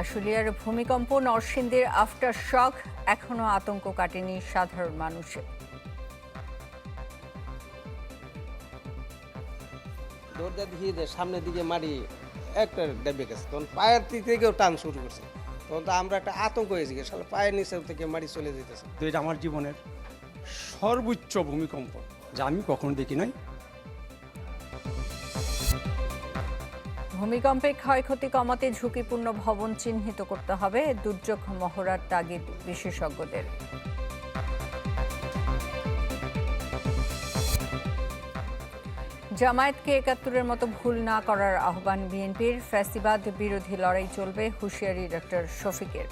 আশুলিয়ার ভূমিকম্প নরসিংদীর আফটার শক এখনও আতঙ্ক কাটেনি সাধারণ মানুষের দরজা দিয়ে দেয় সামনের দিকে মারি একটা ডেবে গেছে। তখন পায়ের দিক থেকেও টান শুরু করছে। তখন তো আমরা একটা আতঙ্ক হয়েছি সালে পায়ের নিচে থেকে মারি চলে যেতেছে। তো এটা আমার জীবনের সর্বোচ্চ ভূমিকম্প যা আমি কখনো দেখি নাই। ভূমিকম্পে ক্ষয়ক্ষতি কমাতে ঝুঁকিপূর্ণ ভবন চিহ্নিত করতে হবে দুর্যোগ মহড়ার তাগিদ বিশেষজ্ঞদের। জামায়াতকে একাত্তরের মতো ভুল না করার আহ্বান বিএনপির, ফ্যাসিবাদ বিরোধী লড়াই চলবে, হুঁশিয়ারি ডক্টর শফিকের।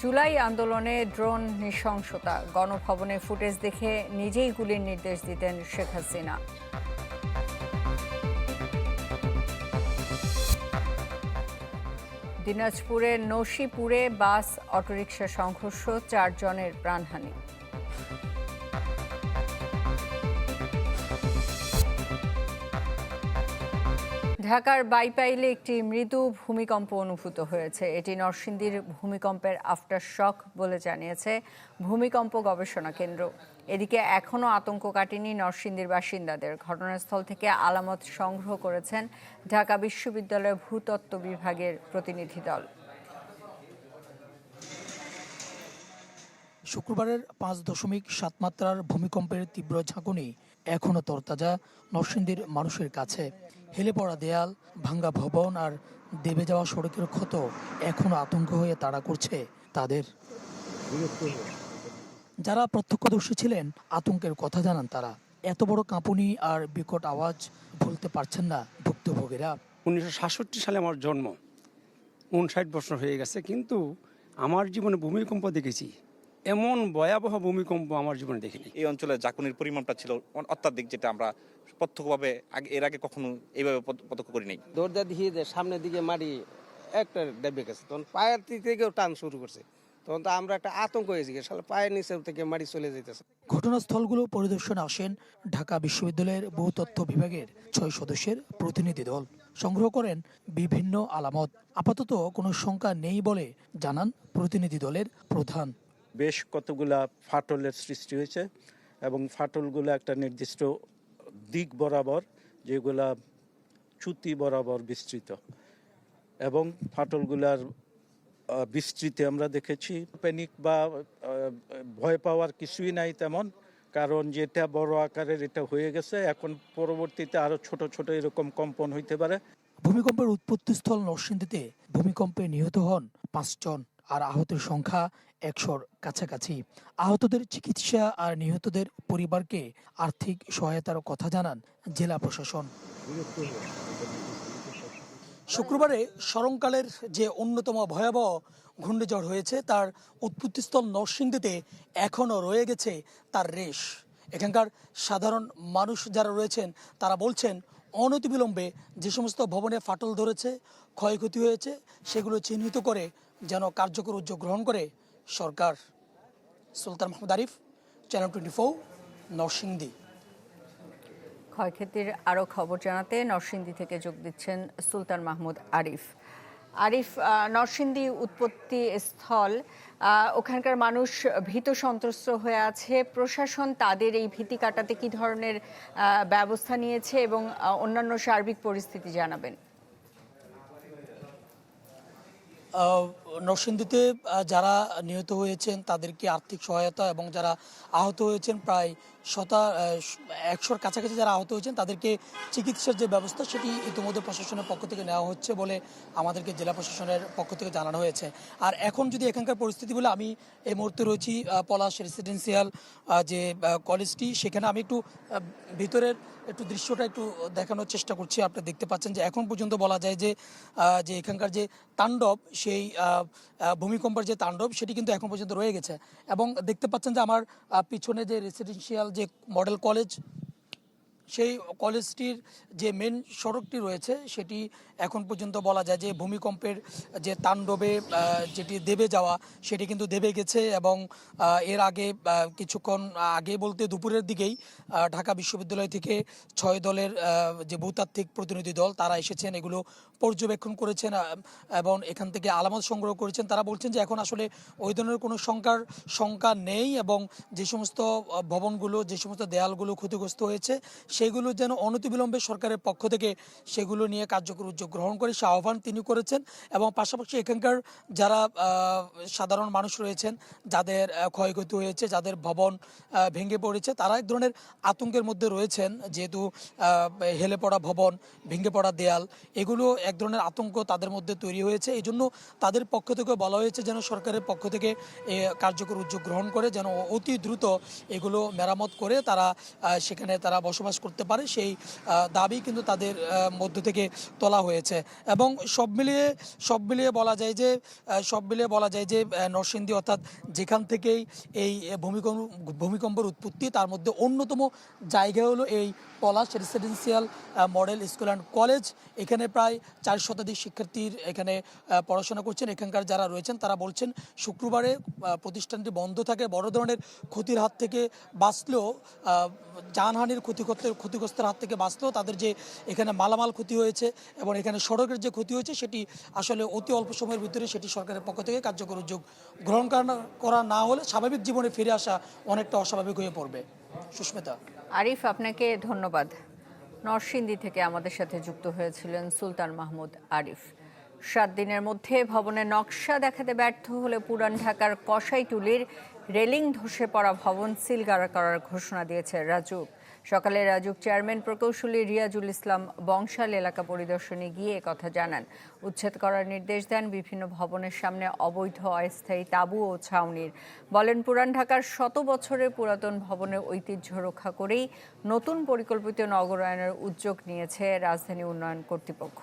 জুলাই আন্দোলনে ড্রোন নৃশংসতা। গণভবনে ফুটেজ দেখে নিজেই গুলির নির্দেশ দিতেন শেখ হাসিনা। দিনাজপুরের নসিপুরে বাস, অটোরিকশা সংঘর্ষ, চারজনের প্রাণহানি। ঢাকার বাইপাইলে একটি মৃদু ভূমিকম্প অনুভূত হয়েছে। এটি নরসিংদীর ভূমিকম্পের আফটার শক বলে জানিয়েছে ভূমিকম্প গবেষণা কেন্দ্র। এদিকে এখনও আতঙ্ক কাটেনি নরসিংদীর বাসিন্দাদের। ঘটনাস্থল থেকে আলামত সংগ্রহ করেছেন ঢাকা বিশ্ববিদ্যালয়ের ভূতত্ত্ব বিভাগের প্রতিনিধি দল। শুক্রবারের পাঁচ দশমিক সাত মাত্রার ভূমিকম্পের তীব্র ঝাঁকুনি এখনও তরতাজা নরসিংদীর মানুষের কাছে। হেলে পড়া দেয়াল, ভাঙ্গা ভবন আর দেবে যাওয়া সড়কের ক্ষত এখনও আতঙ্ক হয়ে তাড়া করছে তাদের। যারা প্রত্যক্ষদর্শী ছিলেন, আতঙ্কের কথা জানান তারা। এত বড় কাঁপুনি আর বিকট আওয়াজ ভুলতে পারছেন না ভুক্তভোগীরা। উনিশশো সাতষট্টি সালে আমার জন্ম। উনষাট বছর হয়ে গেছে, কিন্তু আমার জীবনে ভূমিকম্প দেখেছি। এমন ভয়াবহ ভূমিকম্প আমার জীবনে দেখিনি। এই অঞ্চলে জাকুনির পরিমাণটা ছিল অত্যাধিক যেটা আমরা প্রত্যক্ষভাবে আগে এর আগে কখনো এইভাবে প্রত- প্রত্যক্ষ করি নাই। দরজা দিয়ে দেয় সামনের দিকে মারি একটা ডেবে গেছে। তখন পায়ের দিক থেকেও টান শুরু করছে। তখন তো আমরা একটা আতঙ্ক হয়েছি সালে পায়ের নিচে থেকে মারি চলে যেতেছে ঘটনাস্থলগুলো পরিদর্শনে আসেন ঢাকা বিশ্ববিদ্যালয়ের ভূতত্ত্ব বিভাগের ছয় সদস্যের প্রতিনিধি দল। সংগ্রহ করেন বিভিন্ন আলামত। আপাতত কোনো শঙ্কা নেই বলে জানান প্রতিনিধি দলের প্রধান। বেশ কতগুলা ফাটলের সৃষ্টি হয়েছে এবং ফাটলগুলো একটা নির্দিষ্ট দিক বরাবর যেগুলা চ্যুতি বরাবর বিস্তৃত। এবং ফাটলগুলার বিস্তৃতি আমরা দেখেছি। প্যানিক বা ভয় পাওয়ার কিছুই নাই তেমন, কারণ যেটা বড় আকারের এটা হয়ে গেছে। এখন পরবর্তীতে আরও ছোট ছোট এরকম কম্পন হইতে পারে। ভূমিকম্পের উৎপত্তিস্থল নরসিংদীতে ভূমিকম্পে নিহত হন পাঁচজন। আর আহতের সংখ্যা একশোর কাছাকাছি। আহতদের চিকিৎসা আর নিহতদের পরিবারকে আর্থিক সহায়তার কথা জানান জেলা প্রশাসন। শুক্রবারে স্মরণকালের যে অন্যতম ভয়াবহ ঘূর্ণিঝড় হয়েছে, তার উৎপত্তিস্থল নরসিংদীতে এখনও রয়ে গেছে তার রেশ। এখানকার সাধারণ মানুষ যারা রয়েছেন, তারা বলছেন অনতিবিলম্বে যে সমস্ত ভবনে ফাটল ধরেছে, ক্ষয়ক্ষতি হয়েছে, সেগুলো চিহ্নিত করে যেন কার্যকর উদ্যোগ গ্রহণ করে সরকার। Sultan Mahmud Arif channel twenty four Narsingdi. ক্ষয়ক্ষতির আরও খবর জানাতে নরসিংদী থেকে যোগ দিচ্ছেন সুলতান মাহমুদ আরিফ। আরিফ নরসিংদী উৎপত্তি স্থল ওখানকার মানুষ ভীত সন্ত্রস্ত হয়ে আছে। প্রশাসন তাদের এই ভীতি কাটাতে কি ধরনের ব্যবস্থা নিয়েছে এবং অন্যান্য সার্বিক পরিস্থিতি জানাবেন। নরসিংদীতে যারা নিহত হয়েছেন তাদেরকে আর্থিক সহায়তা এবং যারা আহত হয়েছেন প্রায় শতা একশোর কাছাকাছি যারা আহত হয়েছেন তাদেরকে চিকিৎসার যে ব্যবস্থা সেটি ইতিমধ্যে প্রশাসনের পক্ষ থেকে নেওয়া হচ্ছে বলে আমাদেরকে জেলা প্রশাসনের পক্ষ থেকে জানানো হয়েছে। আর এখন যদি এখানকার পরিস্থিতি বলে আমি এই মুহূর্তে রয়েছি পলাশ রেসিডেন্সিয়াল যে কলেজটি, সেখানে আমি একটু ভিতরের একটু দৃশ্যটা একটু দেখানোর চেষ্টা করছি। আপনি দেখতে পাচ্ছেন যে এখন পর্যন্ত বলা যায় যে যে এখানকার যে তাণ্ডব, সেই ভূমিকম্পের যে তাণ্ডব সেটি কিন্তু এখন পর্যন্ত রয়ে গেছে। এবং দেখতে পাচ্ছেন যে আমার পিছনে যে রেসিডেন্সিয়াল যে মডেল কলেজ সেই কলেজটির যে মেন সড়কটি রয়েছে, সেটি এখন পর্যন্ত বলা যায় যে ভূমিকম্পের যে তাণ্ডবে যেটি দেবে যাওয়া, সেটি কিন্তু দেবে গেছে এবং এর আগে কিছুক্ষণ আগে বলতে দুপুরের দিকেই ঢাকা বিশ্ববিদ্যালয় থেকে ছয় দলের যে ভূতাত্ত্বিক প্রতিনিধি দল, তারা এসেছেন, এগুলো পর্যবেক্ষণ করেছেন এবং এখান থেকে আলামত সংগ্রহ করেছেন। তারা বলছেন যে এখন আসলে ওই ধরনের কোনো শঙ্কার শঙ্কা নেই এবং যে সমস্ত ভবনগুলো, যে সমস্ত দেয়ালগুলো ক্ষতিগ্রস্ত হয়েছে সেগুলো যেন অনতিবিলম্বে সরকারের পক্ষ থেকে সেগুলো নিয়ে কার্যকর উদ্যোগ গ্রহণ করে সে আহ্বান তিনি করেছেন এবং পাশাপাশি এখানকার যারা সাধারণ মানুষ রয়েছেন, যাদের ক্ষয়ক্ষতি হয়েছে, যাদের ভবন ভেঙে পড়েছে, তারা এক ধরনের আতঙ্কের মধ্যে রয়েছেন। যেহেতু হেলে পড়া ভবন, ভেঙে পড়া দেয়াল, এগুলো এক ধরনের আতঙ্ক তাদের মধ্যে তৈরি হয়েছে। এই জন্য তাদের পক্ষ থেকে বলা হয়েছে যেন সরকারের পক্ষ থেকে কার্যকর উদ্যোগ গ্রহণ করে, যেন অতি দ্রুত এগুলো মেরামত করে তারা সেখানে তারা বসবাস করতে পারে, সেই দাবি কিন্তু তাদের মধ্য থেকে তোলা হয়েছে। এবং সব মিলিয়ে সব মিলিয়ে বলা যায় যে সব মিলিয়ে বলা যায় যে নরসিংদী অর্থাৎ যেখান থেকেই এই ভূমিকম্প, ভূমিকম্পের উৎপত্তি, তার মধ্যে অন্যতম জায়গা হলো এই Palash residential model school and college এখানে প্রায় চার শতাধিক শিক্ষার্থীর এখানে পড়াশোনা করছেন। এখানকার যারা রয়েছেন, তারা বলছেন শুক্রবারে প্রতিষ্ঠানটি বন্ধ থাকে। বড় ধরনের ক্ষতির হাত থেকে বাঁচলেও যানহানির ক্ষতিগ্রস্ত, ক্ষতিগ্রস্তের হাত থেকে বাঁচলেও তাদের যে এখানে মালামাল ক্ষতি হয়েছে এবং এখানে সড়কের যে ক্ষতি হয়েছে, সেটি আসলে অতি অল্প সময়ের ভিতরে সেটি সরকারের পক্ষ থেকে কার্যকর উদ্যোগ গ্রহণ করা না হলে স্বাভাবিক জীবনে ফিরে আসা অনেকটা অস্বাভাবিক হয়ে পড়বে। সুস্মিতা। আরিফ, আপনাকে ধন্যবাদ। নরসিংদী থেকে আমাদের সাথে যুক্ত হয়েছিলেন সুলতান মাহমুদ আরিফ। সাত দিনের মধ্যে ভবনের নকশা দেখাতে ব্যর্থ হলে পুরান ঢাকার কসাইটুলির রেলিং ধসে পড়া ভবন সিলগাড়া করার ঘোষণা দিয়েছে রাজুক সকালে রাজুক চেয়ারম্যান প্রকৌশলী রিয়াজুল ইসলাম বংশাল এলাকা পরিদর্শনে গিয়ে কথা জানান। উচ্ছেদ করার নির্দেশ দেন বিভিন্ন ভবনের সামনে অবৈধ অস্থায়ী তাঁবু ও ছাউনির। বলেন, পুরান ঢাকার শত বছরের পুরাতন ভবনের ঐতিহ্য রক্ষা করেই নতুন পরিকল্পিত নগরায়নের উদ্যোগ নিয়েছে রাজধানী উন্নয়ন কর্তৃপক্ষ।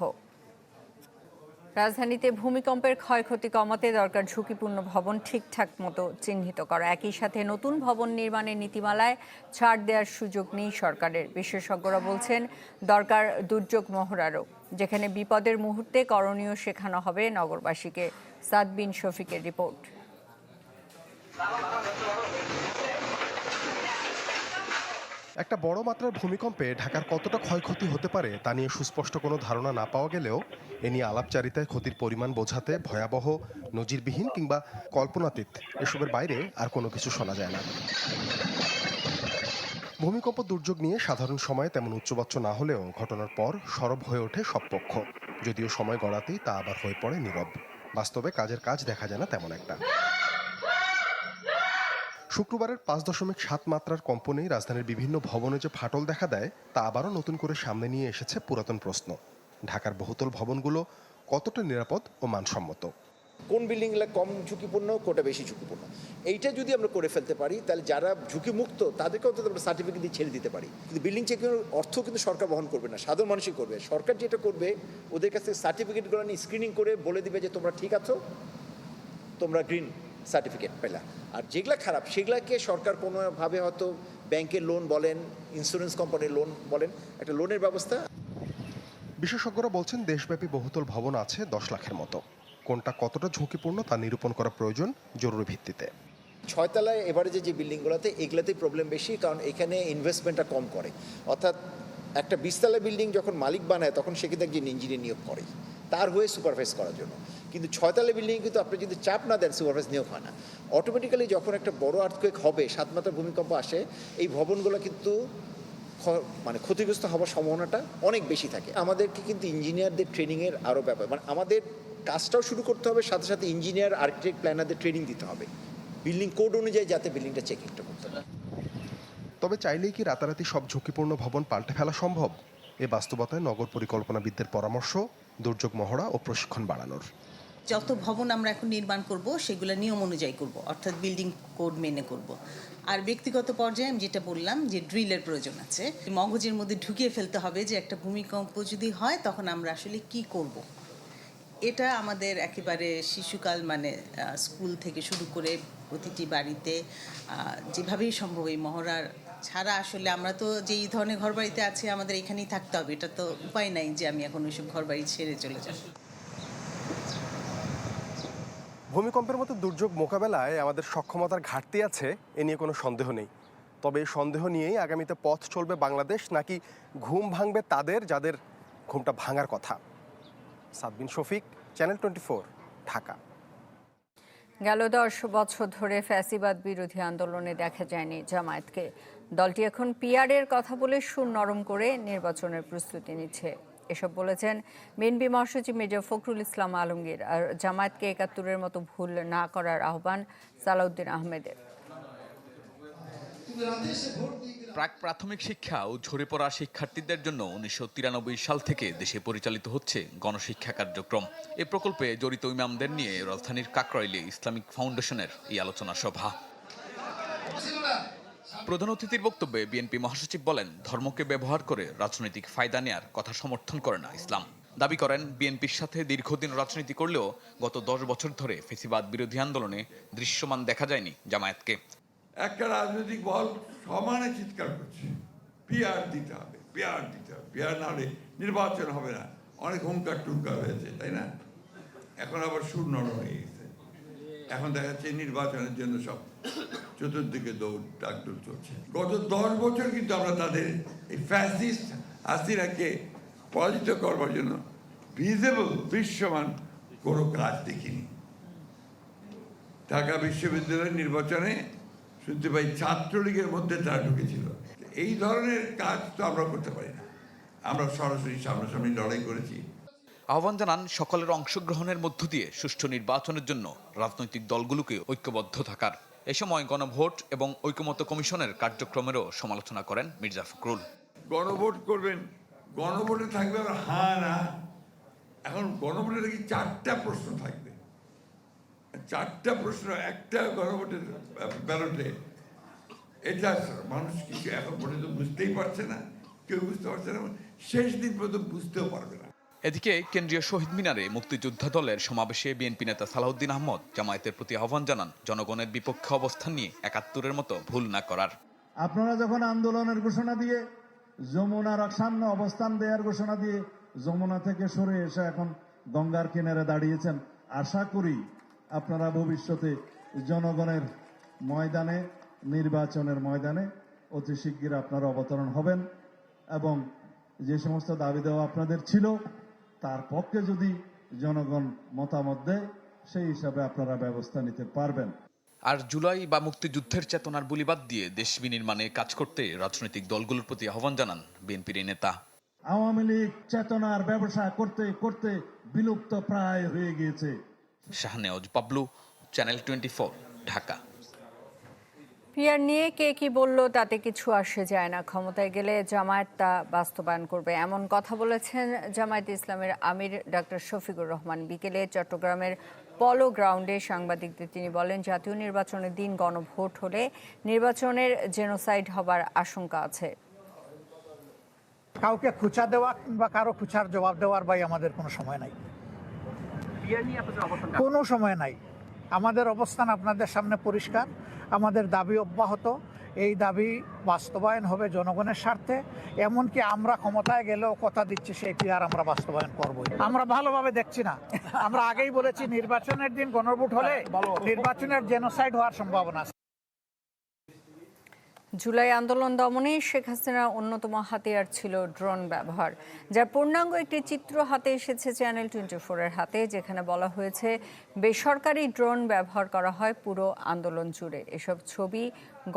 রাজধানীতে ভূমিকম্পের ক্ষয়ক্ষতি কমাতে দরকার ঝুঁকিপূর্ণ ভবন ঠিকঠাক মতো চিহ্নিত করা। একই সাথে নতুন ভবন নির্মাণের নীতিমালায় ছাড় দেওয়ার সুযোগ নেই সরকারের। বিশেষজ্ঞরা বলছেন, দরকার দুর্যোগ মহড়ারও, যেখানে বিপদের মুহূর্তে করণীয় শেখানো হবে নগরবাসীকে। সাদবিন শফিকের রিপোর্ট। একটা বড় মাত্রার ভূমিকম্পে ঢাকার কতটা ক্ষয়ক্ষতি হতে পারে তা নিয়ে সুস্পষ্ট কোনো ধারণা না পাওয়া গেলেও এ নিয়ে আলাপচারিতায় ক্ষতির পরিমাণ বোঝাতে ভয়াবহ, নজিরবিহীন কিংবা কল্পনাতীত এসবের বাইরে আর কোনো কিছু শোনা যায় না। ভূমিকম্প দুর্যোগ নিয়ে সাধারণ সময়ে তেমন উচ্চবাচ্য না হলেও ঘটনার পর সরব হয়ে ওঠে সব পক্ষ। যদিও সময় গড়াতেই তা আবার হয়ে পড়ে নীরব। বাস্তবে কাজের কাজ দেখা যায় না তেমন একটা। শুক্রবারের পাঁচ দশমিক সাত মাত্রার কম্পনেই রাজধানীর বিভিন্ন ভবনে যে ফাটল দেখা দেয়, তা আবারও নতুন করে সামনে নিয়ে এসেছে পুরাতন প্রশ্ন। ঢাকার বহুতল ভবনগুলো কতটা নিরাপদ ও মানসম্মত? কোন বিল্ডিংগুলো কম ঝুঁকিপূর্ণ কোটা বেশি ঝুঁকিপূর্ণ? এইটা যদি আমরা করে ফেলতে পারি, তাহলে যারা ঝুঁকিমুক্ত তাদেরকে অন্তত আমরা সার্টিফিকেট দিয়ে ছেড়ে দিতে পারি। কিন্তু বিল্ডিং চেকের অর্থ কিন্তু সরকার বহন করবে না, সাধারণ মানুষই করবে। সরকার যেটা করবে, ওদের কাছ সার্টিফিকেটগুলো নিয়ে স্ক্রিনিং করে বলে দিবে যে, তোমরা ঠিক আছো? তোমরা গ্রিন সার্টিফিকেট পেলা আর যেগুলা খারাপ সেগুলাকে সরকার কোনোভাবে হয়তো ব্যাংকের লোন বলেন ইন্স্যুরেন্স কোম্পানির লোন বলেন একটা লোনের ব্যবস্থা। বিশেষজ্ঞরা বলছেন দেশব্যাপী বহুতল ভবন আছে দশ লাখের মতো। কোনটা কতটা ঝুঁকিপূর্ণ তা নিরূপণ করা প্রয়োজন জরুরি ভিত্তিতে। ছয়তলায় এভারেজে যে বিল্ডিংগুলোতে এগুলোতেই প্রবলেম বেশি কারণ এখানে ইনভেস্টমেন্টটা কম করে। অর্থাৎ একটা বিশতলা বিল্ডিং যখন মালিক বানায় তখন সে কিন্তু একজন ইঞ্জিনিয়ার নিয়োগ করে তার হয়ে সুপারভাইজ করার জন্য। কিন্তু ছয়তলা বিল্ডিং কিন্তু আপনি যদি চাপ না দেন সুপারভাইজ নিয়োগ হয় না অটোমেটিক্যালি যখন একটা বড় আর্থকুয়েক হবে সাত মাত্রার ভূমিকম্প আসে, এই ভবনগুলো কিন্তু মানে ক্ষতিগ্রস্ত হওয়ার সম্ভাবনাটা অনেক বেশি থাকে। আমাদেরকে কিন্তু ইঞ্জিনিয়ারদের ট্রেনিংয়ের আরও ব্যাপার মানে আমাদের কাজটাও শুরু করতে হবে, সাথে সাথে ইঞ্জিনিয়ার আর্কিটেক্ট প্ল্যানারদের ট্রেনিং দিতে হবে। বিল্ডিং কোড অনুযায়ী যাতে বিল্ডিংটা চেকিংটা করতে পারে। তবে চাইলেই কি রাতারাতি সব ঝুঁকিপূর্ণ ভবন পাল্টে ফেলা সম্ভব? এ বাস্তবতায় নগর পরিকল্পনাবিদদের পরামর্শ, দুর্যোগ মহড়া ও প্রশিক্ষণ বাড়ানোর। যত ভবন আমরা এখন নির্মাণ করব, সেগুলো নিয়ম অনুযায়ী করব, অর্থাৎ বিল্ডিং কোড মেনে করব। আর ব্যক্তিগত পর্যায়ে আমি যেটা বললাম যে ড্রিলের প্রয়োজন আছে মগজের মধ্যে ঢুকিয়ে ফেলতে হবে যে একটা ভূমিকম্প যদি হয়, তখন আমরা আসলে কি করব। এটা আমাদের একেবারে শিশুকাল মানে স্কুল থেকে শুরু করে প্রতিটি বাড়িতে যেভাবেই সম্ভব এই মহড়ার ছাড়া আসলে আমরা তো যেই ধরনের ঘরবাড়িতে আছি, আমাদের এখানেই থাকতে হবে। এটা তো উপায় নাই যে আমি এখন ওইসব ঘরবাড়ি ছেড়ে চলে যাব। ভূমিকম্পের মতো দুর্যোগ মোকাবেলায় আমাদের সক্ষমতার ঘাটতি আছে, এ নিয়ে কোনো সন্দেহ নেই। তবে এই সন্দেহ নিয়েই আগামীতে পথ চলবে বাংলাদেশ, নাকি ঘুম ভাঙবে তাদের, যাদের ঘুমটা ভাঙার কথা। Sadbin Shafiq, channel twenty four, Dhaka. গেল দশ বছর ধরে ফ্যাসিবাদ বিরোধী আন্দোলনে দেখা যায়নি জামায়াতকে। দলটি এখন পিআরের কথা বলে সুর নরম করে নির্বাচনের প্রস্তুতি নিচ্ছে। এসব বলেছেন বিএনপি মহাসচিব মির্জা ফখরুল ইসলাম আলমগীর আর জামায়াতকে একাত্তরের মতো ভুল না করার আহ্বান সালাউদ্দিন আহমেদের। প্রাক প্রাথমিক শিক্ষা ও ঝরে পড়া শিক্ষার্থীদের জন্য উনিশশো তিরানব্বই সাল থেকে দেশে পরিচালিত হচ্ছে গণশিক্ষা কার্যক্রম। এ প্রকল্পে জড়িত ইমামদের নিয়ে রাজধানীর কাকরাইলে ইসলামিক ফাউন্ডেশনের এই আলোচনা সভা। প্রধান অতিথির বক্তব্যে বিএনপি মহাসচিব বলেন, ধর্মকে ব্যবহার করে রাজনৈতিক ফায়দা নেয়ার কথা সমর্থন করে না ইসলাম। দাবি করেন, বিএনপির সাথে দীর্ঘদিন রাজনীতি করলেও গত দশ বছর ধরে ফেসিবাদ বিরোধী আন্দোলনে দৃশ্যমান দেখা যায়নি জামায়াতকে। একটা রাজনৈতিক বল সমানে চিৎকার করছে। পিআর দিতে হবে পিআর দিতে হবে। পিআর না হলে নির্বাচন হবে না। অনেক হুঙ্কার টুঙ্কার হয়েছে, তাই না? এখন আবার সুর নরম হয়ে গেছে। এখন দেখা যাচ্ছে নির্বাচনের জন্য সব চতুর্দিকে দৌড় ডাকডোল চলছে। গত দশ বছর কিন্তু আমরা তাদের এই ফ্যাসিস্ট হাসিনাকে পরাজিত করবার জন্য ভিজেবল দৃশ্যমান কোনো কাজ দেখিনি। ঢাকা বিশ্ববিদ্যালয়ের নির্বাচনে শুনতে পাই ছাত্রলীগের মধ্যে তারা ঢুকেছিল। এই ধরনের কাজ তো আমরা করতে পারি না। আমরা সরাসরি সামনাসামনি লড়াই করেছি। আহ্বান জানান সকলের অংশগ্রহণের মধ্য দিয়ে সুষ্ঠু নির্বাচনের জন্য রাজনৈতিক দলগুলোকে ঐক্যবদ্ধ থাকার। এ সময় গণভোট এবং ঐকমত্য কমিশনের কার্যক্রমেরও সমালোচনা করেন মির্জা ফখরুল। গণভোট করবেন। গণভোটে থাকবে আবার হ্যাঁ না এখন গণভোটে নাকি চারটা প্রশ্ন থাকবে। চারটা প্রশ্ন, একটা গণভোটের ব্যালটে। এটা মানুষ কিছু এখন পর্যন্ত বুঝতেই পারছে না, কেউ বুঝতে পারছে না, শেষ দিন পর্যন্ত বুঝতেও পারবে না। এদিকে কেন্দ্রীয় শহীদ মিনারে মুক্তিযোদ্ধা দলের সমাবেশে বিএনপি নেতা সালাউদ্দিন আহমদ জামায়াতের প্রতি আহ্বান জানান জনগণের বিপক্ষে অবস্থান নিয়ে একাত্তরের মতো ভুল না করার। আপনারা যখন আন্দোলনের ঘোষণা দিয়ে যমুনার সামনে অবস্থান দেওয়ার ঘোষণা দিয়ে যমুনা থেকে সরে এসে এখন গঙ্গার কিনারে দাঁড়িয়েছেন, আশা করি আপনারা ভবিষ্যতে জনগণের ময়দানে, নির্বাচনের ময়দানে অতি শিগগির আপনারা অবতরণ হবেন এবং যে সমস্ত দাবি দেওয়া আপনাদের ছিল তার পক্ষে যদি জনগণ মতামত দেয় সেই হিসাবে আপনারা ব্যবস্থা নিতে পারবেন। আর জুলাই বা মুক্তিযুদ্ধের চেতনার বুলিবাদ দিয়ে দেশ বিনির্মাণে কাজ করতে রাজনৈতিক দলগুলোর প্রতি আহ্বান জানান বিএনপির নেতা। আওয়ামী লীগ চেতনার ব্যবসা করতে করতে বিলুপ্ত প্রায় হয়ে গিয়েছে। Shahnewaz Pablu channel twenty Dhaka. Peer নিয়ে কে কি বলল তাতে কিছু আসে যায় না। ক্ষমতায় গেলে জামায়াত তা বাস্তবায়ন করবে। এমন কথা বলেছেন জামায়াত ইসলামের আমির ডাক্তার শফিকুর রহমান। বিকেলে চট্টগ্রামের পলো গ্রাউন্ডে সাংবাদিকদের তিনি বলেন জাতীয় নির্বাচনের দিন গণভোট হলে নির্বাচনের জেনোসাইড হবার আশঙ্কা আছে। কাউকে খুচা দেওয়া কিংবা কারও খুচার জবাব দেওয়ার ভাই আমাদের কোনো সময় নাই। কোনো সময় নাই। আমাদের অবস্থান আপনাদের সামনে পরিষ্কার। আমাদের দাবি অব্যাহত। এই দাবি বাস্তবায়ন হবে জনগণের স্বার্থে। এমনকি আমরা ক্ষমতায় গেলেও কথা দিচ্ছি সেটি আর আমরা বাস্তবায়ন করব আমরা ভালোভাবে দেখছি না। আমরা আগেই বলেছি নির্বাচনের দিন গণভোট হলে নির্বাচনের জেনোসাইড হওয়ার সম্ভাবনা আছে। জুলাই আন্দোলন দমনে শেখ হাসিনার অন্যতম হাতিয়ার ছিল ড্রোন ব্যবহার যার পূর্ণাঙ্গ একটি চিত্র হাতে এসেছে চ্যানেল টোয়েন্টি ফোরের হাতে, যেখানে বলা হয়েছে, বেসরকারি ড্রোন ব্যবহার করা হয় পুরো আন্দোলন জুড়ে। এসব ছবি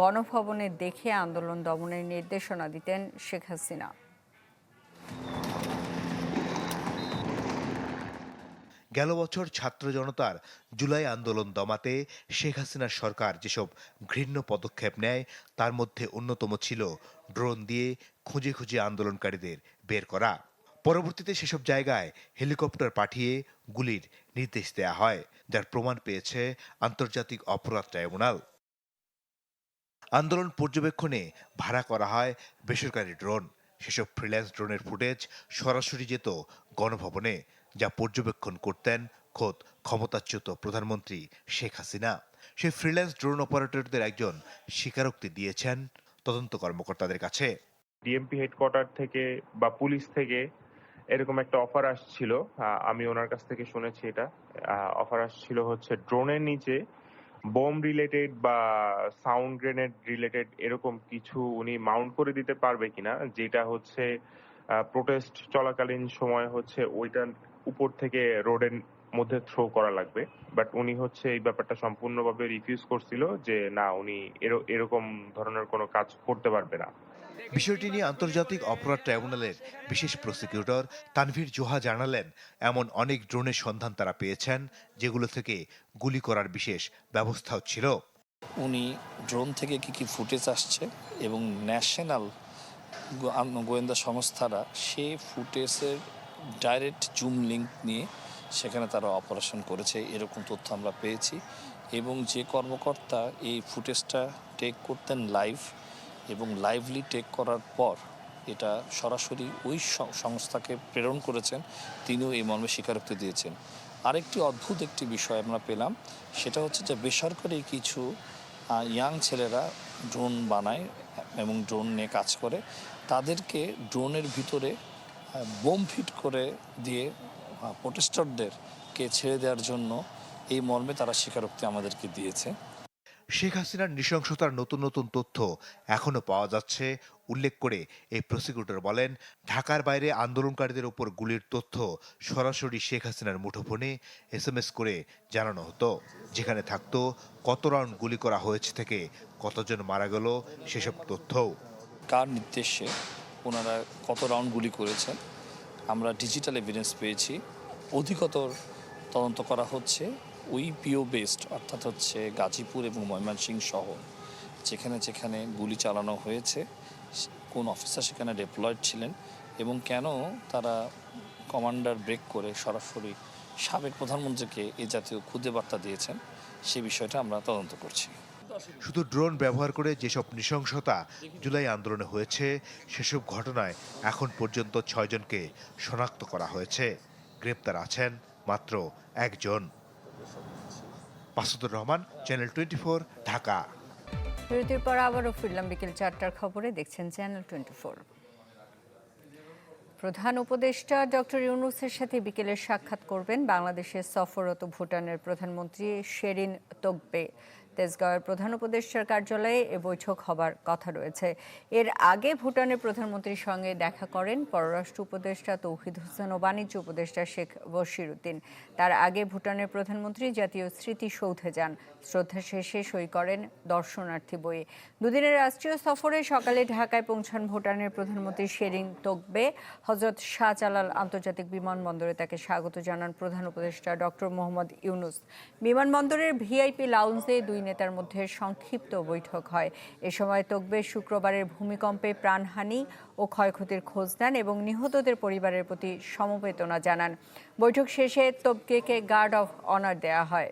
গণভবনে দেখে আন্দোলন দমনের নির্দেশনা দিতেন শেখ হাসিনা। গেল বছর ছাত্র জনতার জুলাই আন্দোলন দমাতে শেখ হাসিনার সরকার যেসব ঘৃণ্য পদক্ষেপ নেয়, তার মধ্যে অন্যতম ছিল ড্রোন দিয়ে খুঁজে খুঁজে আন্দোলনকারীদের বের করা। পরবর্তীতে সেসব জায়গায় হেলিকপ্টার পাঠিয়ে গুলির নির্দেশ দেয়া হয়, যার প্রমাণ পেয়েছে আন্তর্জাতিক অপরাধ ট্রাইব্যুনাল। আন্দোলন পর্যবেক্ষণে ভাড়া করা হয় বেসরকারি ড্রোন। সেসব ফ্রিল্যান্স ড্রোনের ফুটেজ সরাসরি যেত গণভবনে। যা পর্যবেক্ষণ করতেন খোদ ক্ষমতাচ্যুত প্রধানমন্ত্রী শেখ হাসিনা। সেই ফ্রিল্যান্স ড্রোন অপারেটরদের একজন স্বীকারোক্তি দিয়েছেন তদন্ত কর্মকর্তাদের কাছে। ডিএমপি হেডকোয়ার্টার থেকে বা পুলিশ থেকে এরকম একটা অফার আসছিল। আমি ওনার কাছ থেকে শুনেছি এটা। অফার আসছিল হচ্ছে ড্রোনের নিচে বোম রিলেটেড বা সাউন্ড গ্রেনেড রিলেটেড এরকম কিছু উনি মাউন্ট করে দিতে পারবে কিনা, যেটা হচ্ছে প্রোটেস্ট চলাকালীন সময় হচ্ছে ওইটার উপর থেকে রোডের মধ্যে থ্রো করা লাগবে। বাট উনি হচ্ছে এই ব্যাপারটা সম্পূর্ণভাবে রিফিউজ করছিল যে না উনি এর- এরকম ধরনের কোনো কাজ করতে পারবে না। বিষয়টি নিয়ে আন্তর্জাতিক অপরাধ ট্রাইব্যুনালের বিশেষ প্রসিকিউটর তানভীর জোহা জানালেন এমন অনেক ড্রোনের সন্ধান তারা পেয়েছেন যেগুলো থেকে গুলি করার বিশেষ ব্যবস্থাও ছিল। উনি ড্রোন থেকে কি কি ফুটেজ আসছে এবং ন্যাশনাল গোয়েন্দা সংস্থারা সে ফুটেজের ডাইরেক্ট জুম লিঙ্ক নিয়ে সেখানে তারা অপারেশন করেছে, এরকম তথ্য আমরা পেয়েছি। এবং যে কর্মকর্তা এই ফুটেজটা টেক করতেন লাইভ এবং লাইভলি টেক করার পর এটা সরাসরি ওই সংস্থাকে প্রেরণ করেছেন, তিনিও এই মর্মে স্বীকারোক্তি দিয়েছেন। আরেকটি অদ্ভুত একটি বিষয় আমরা পেলাম, সেটা হচ্ছে যে বেসরকারি কিছু ইয়াং ছেলেরা ড্রোন বানায় এবং ড্রোন নিয়ে কাজ করে। তাদেরকে ড্রোনের ভিতরে বোম ফিট করে দিয়ে প্রোটেস্টরদেরকে ছেড়ে দেওয়ার জন্য এই মর্মে তারা স্বীকারোক্তি আমাদেরকে দিয়েছে। শেখ হাসিনার নৃশংসতার নতুন নতুন তথ্য এখনও পাওয়া যাচ্ছে। উল্লেখ করে এই প্রসিকিউটর বলেন ঢাকার বাইরে আন্দোলনকারীদের উপর গুলির তথ্য সরাসরি শেখ হাসিনার মুঠোফোনে এস এম এস করে জানানো হতো। যেখানে থাকতো কত রাউন্ড গুলি করা হয়েছে থেকে কতজন মারা গেল সেসব তথ্যও। কার নির্দেশে ওনারা কত রাউন্ড গুলি করেছেন, আমরা ডিজিটাল এভিডেন্স পেয়েছি। অধিকতর তদন্ত করা হচ্ছে ওই পিও বেস্ট অর্থাৎ হচ্ছে গাজীপুর এবং ময়মনসিংহ সহ যেখানে যেখানে গুলি চালানো হয়েছে, কোন অফিসার সেখানে ডেপ্লয়েড ছিলেন এবং কেন তারা কমান্ডার ব্রেক করে সরাসরি সাবেক প্রধানমন্ত্রীকে এ জাতীয় খুদে বার্তা দিয়েছেন, সে বিষয়টা আমরা তদন্ত করছি। শুধু ড্রোন ব্যবহার করে যেসব নৃশংসতা জুলাই আন্দোলনে হয়েছে, সেসব ঘটনায় এখন পর্যন্ত ছয়জনকে শনাক্ত করা হয়েছে। গ্রেপ্তার আছেন মাত্র একজন। Masudur Rahman channel twenty four Dhaka. বিরতির পর আবারও ফিরলাম বিকেল চারটার খবরে। দেখছেন চ্যানেল টোয়েন্টি ফোর প্রধান উপদেষ্টা ডক্টর ইউনুসের সাথে বিকেলে সাক্ষাৎ করবেন বাংলাদেশের সফররত ভুটানের প্রধানমন্ত্রী শেরিন তোগবে। তেজগাঁওয়ের প্রধান উপদেষ্টার কার্যালয়ে এ বৈঠক হবার কথা রয়েছে। এর আগে ভুটানের প্রধানমন্ত্রীর সঙ্গে দেখা করেন পররাষ্ট্র উপদেষ্টা তৌহিদ হোসেন ও বাণিজ্য উপদেষ্টা শেখ বশির উদ্দিন তার আগে ভুটানের প্রধানমন্ত্রী জাতীয় স্মৃতিসৌধে যান। শ্রদ্ধা শেষে সই করেন দর্শনার্থী বইয়ে। দুদিনের রাষ্ট্রীয় সফরে সকালে ঢাকায় পৌঁছান ভুটানের প্রধানমন্ত্রী শেরিং তোকবে হজরত শাহজালাল আন্তর্জাতিক বিমানবন্দরে তাকে স্বাগত জানান প্রধান উপদেষ্টা ডক্টর মোহাম্মদ ইউনুস। বিমানবন্দরের ভিআইপি লাউঞ্জে দুই নেতার মধ্যে সংক্ষিপ্ত বৈঠক হয়। এ সময় তোকবে শুক্রবারের ভূমিকম্পে প্রাণহানি ও ক্ষয়ক্ষতির খোঁজ নেন এবং নিহতদের পরিবারের প্রতি সমবেদনা জানান। বৈঠক শেষে তোবকেকে গার্ড অফ অনার দেয়া হয়।